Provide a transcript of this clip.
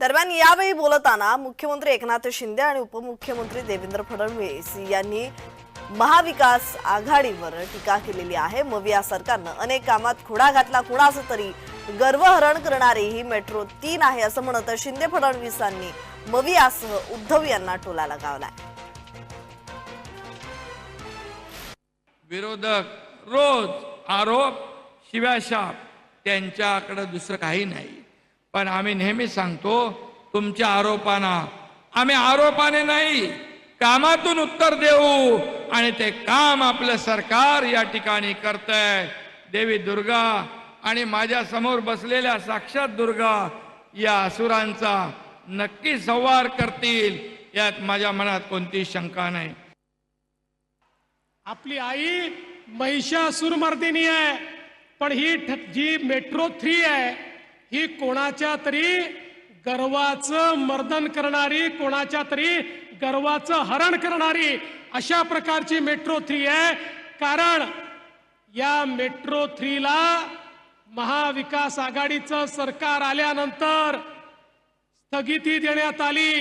दरम्यान यावेळी बोलताना मुख्यमंत्री एकनाथ शिंदे आणि उपमुख्यमंत्री देवेंद्र फडणवीस यांनी महाविकास आघाडीवर टीका केलेली आहे. मग या सरकारनं अनेक कामात खुडा घातला. कुणाचं तरी गर्वहरण करणारी ही मेट्रो तीन आहे असं म्हणत शिंदे फडणवीसांनी मवियासह उद्धव यांना टोला लगावलाय. विरोधक रोज आरोप शिव्याशाप. त्यांच्याकडे दुसरं काही नाही. पण आम्ही नेहमी सांगतो तुमच्या आरोपांना आम्ही आरोपाने नाही कामातून उत्तर देऊ आणि ते काम आपलं सरकार या ठिकाणी करतंय. देवी दुर्गा आणि माझ्यासमोर बसलेल्या साक्षात दुर्गा या असुरांचा नक्की संवार करतील यात माझ्या मनात कोणती शंका नाही. आपली आई महिषासुरमर्दिनी आहे पण ही जी मेट्रो थ्री आहे ही कोणाच्या तरी गर्वाचं मर्दन करणारी कोणाच्या तरी गर्वाचं हरण करणारी अशा प्रकारची मेट्रो थ्री आहे. कारण या मेट्रो थ्रीला महाविकास आघाडीचं सरकार आल्यानंतर स्थगिती देण्यात आली.